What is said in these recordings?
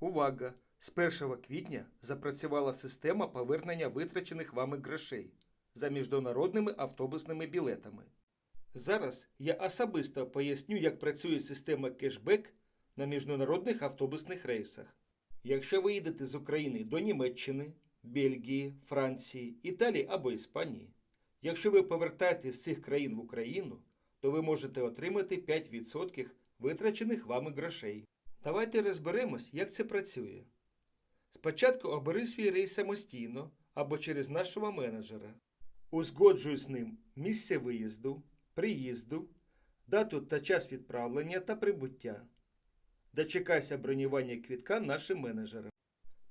Увага! З 1 квітня запрацювала система повернення витрачених вами грошей за міжнародними автобусними білетами. Зараз я особисто поясню, як працює система кешбек на міжнародних автобусних рейсах. Якщо ви їдете з України до Німеччини, Бельгії, Франції, Італії або Іспанії, якщо ви повертаєтесь з цих країн в Україну, то ви можете отримати 5% витрачених вами грошей. Давайте розберемось, як це працює. Спочатку обери свій рейс самостійно або через нашого менеджера. Узгоджуй з ним місце виїзду, приїзду, дату та час відправлення та прибуття. Дочекайся бронювання квітка нашим менеджерам.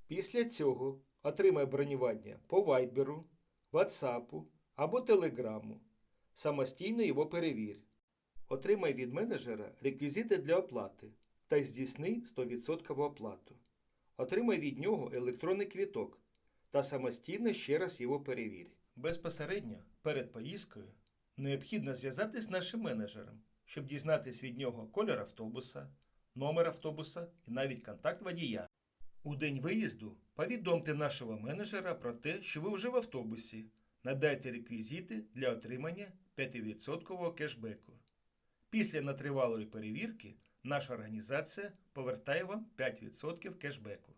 Після цього отримай бронювання по вайберу, ватсапу або телеграму. Самостійно його перевір. Отримай від менеджера реквізити для оплати та здійсни 100% оплату. Отримай від нього електронний квіток та самостійно ще раз його перевір. Безпосередньо перед поїздкою необхідно зв'язатись з нашим менеджером, щоб дізнатись від нього кольор автобуса, номер автобуса і навіть контакт водія. У день виїзду повідомте нашого менеджера про те, що ви вже в автобусі. Надайте реквізити для отримання 5% кешбеку. Після натривалої перевірки наша організація повертає вам 5% кешбеку.